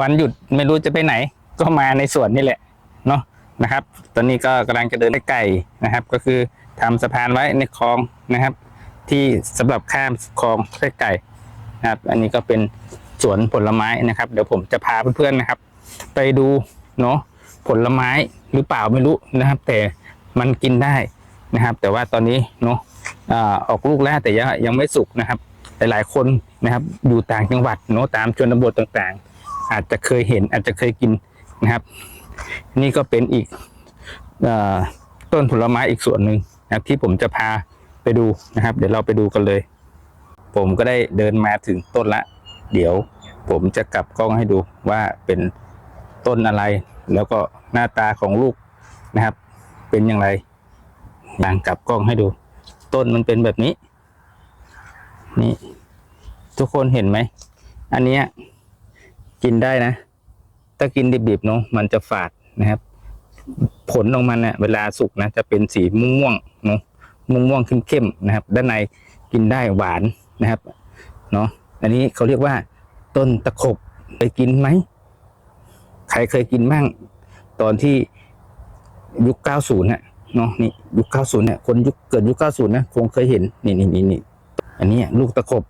วันหยุดไม่รู้จะไปไหน ก็มาในสวนนี่แหละเนาะนะครับ ตอนนี้ก็กำลังจะเดินไไก่นะครับ ก็คือทำสะพานไว้ในคลองนะครับ ที่สำหรับข้ามคลองไส้ไก่นะครับ อันนี้ก็เป็นสวนผลไม้นะครับ เดี๋ยวผมจะพาเพื่อนๆนะครับ ไปดูเนาะผลไม้หรือเปล่าไม่รู้นะครับ แต่มันกินได้นะครับ แต่ว่าตอนนี้เนาะอออกลูกแล้วแต่ยังยังไม่สุกนะครับ หลายๆคนนะครับ อยู่ต่างจังหวัดเนาะตามชนบทต่างๆ อาจจะเคยเห็นอาจจะเคยกินนะครับ นี่ก็เป็นอีกอต้นผลไม้อีกส่วนหนึ่งนะครับที่ผมจะพาไปดูนะครับ เดี๋ยวเราไปดูกันเลย ผมก็ได้เดินมาถึงต้นละ เดี๋ยวผมจะกลับกล้องให้ดูว่าเป็นต้นอะไร แล้วก็หน้าตาของลูกนะครับ เป็นอย่างไรลางกลับกล้องให้ดู ต้นมันเป็นแบบนี้ นี่ ทุกคนเห็นไหม อันเนี้ย กินได้นะ ถ้ากินดิบๆเนาะมันจะฝาดนะครับ ผลของมันเนี่ยเวลาสุกนะจะเป็นสีม่วงๆเนาะม่วงๆเข้มๆนะครับ ด้านในกินได้หวานนะครับเนาะอันนี้เขาเรียกว่า ต้นตะขบเคยกินไหมใครเคยกินบ้างตอนที่ยุค 90น่ะเนาะนี่ยุค 90เนี่ยคนยุคเกิดยุค 90 นะ คงเคยเห็นนี่นี่นี่นี่อันนี้ลูกตะขบ